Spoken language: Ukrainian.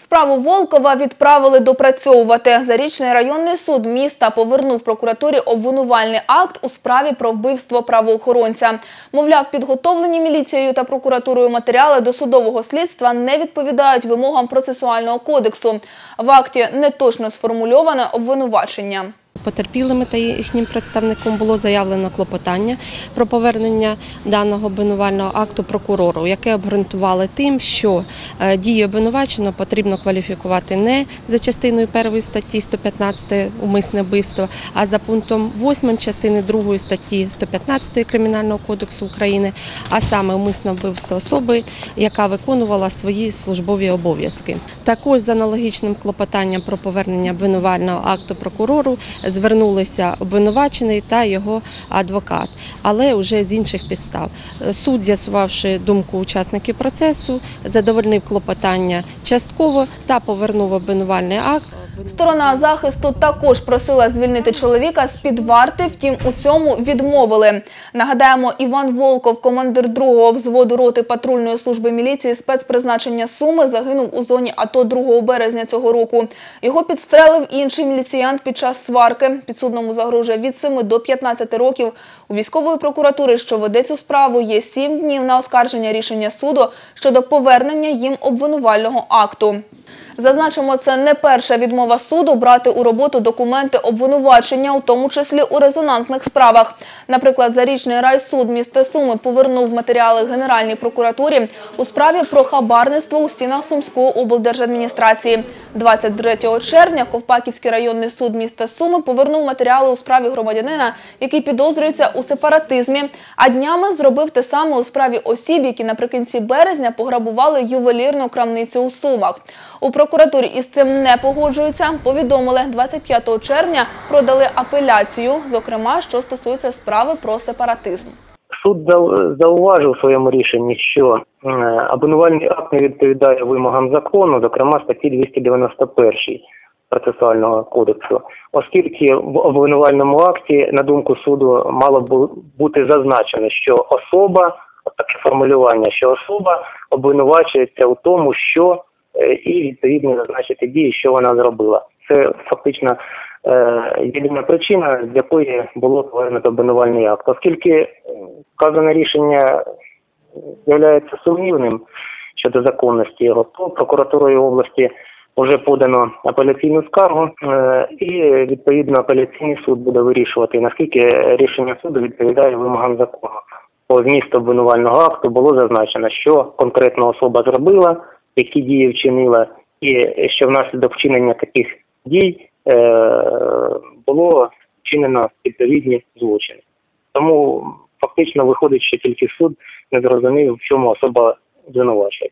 Справу Волкова відправили допрацьовувати. Зарічний районний суд міста повернув прокуратурі обвинувальний акт у справі про вбивство правоохоронця. Мовляв, підготовлені міліцією та прокуратурою матеріали до судового слідства не відповідають вимогам процесуального кодексу. В акті неточно сформульоване обвинувачення. Потерпілими та їхнім представником було заявлено клопотання про повернення даного обвинувального акту прокурору, яке обґрунтували тим, що е, дії обвинуваченого потрібно кваліфікувати не за частиною першої статті 115 умисне вбивство, а за пунктом 8 частини 2 статті 115 Кримінального кодексу України, а саме умисне вбивство особи, яка виконувала свої службові обов'язки. Також з аналогічним клопотанням про повернення обвинувального акту прокурору звернулися обвинувачений та його адвокат, але вже з інших підстав. Суд, з'ясувавши думку учасників процесу, задовольнив клопотання частково та повернув обвинувальний акт. Сторона захисту також просила звільнити чоловіка з-під варти, втім у цьому відмовили. Нагадаємо, Іван Волков, командир 2-го взводу роти патрульної служби міліції спецпризначення Суми, загинув у зоні АТО 2 березня цього року. Його підстрелив інший міліціянт під час сварки. Підсудному загрожує від 7 до 15 років. У військової прокуратури, що веде цю справу, є 7 днів на оскарження рішення суду щодо повернення їм обвинувального акту. Зазначимо, це не перша відмова суду брати у роботу документи обвинувачення, у тому числі у резонансних справах. Наприклад, зарічний райсуд міста Суми повернув матеріали Генеральній прокуратурі у справі про хабарництво у стінах Сумської облдержадміністрації. 23 червня Ковпаківський районний суд міста Суми повернув матеріали у справі громадянина, який підозрюється у сепаратизмі. А днями зробив те саме у справі осіб, які наприкінці березня пограбували ювелірну крамницю у Сумах. У прокуратурі із цим не погоджуються. Повідомили 25 червня продали апеляцію, зокрема, що стосується справи про сепаратизм. Суд зауважив у своєму рішенні, що е, обвинувальний акт не відповідає вимогам закону, зокрема статті 291 процесуального кодексу, оскільки в обвинувальному акті, на думку суду, мало бу- бути зазначено, що особа, таке формулювання, що особа обвинувачується у тому, що і відповідно зазначити дії, що вона зробила. Це фактично е, єдина причина, з якої було повернуто обвинувальний акт. Оскільки е, вказане рішення є сумнівним щодо законності його, то прокуратурою області вже подано апеляційну скаргу, е, і відповідно апеляційний суд буде вирішувати, наскільки рішення суду відповідає вимогам закону. По змісту обвинувального акту було зазначено, що конкретна особа зробила, які дії вчинила, і що внаслідок вчинення таких дій е, було вчинено відповідні злочини. Тому фактично виходить, що тільки суд не зрозумів, в чому особа звинувачує.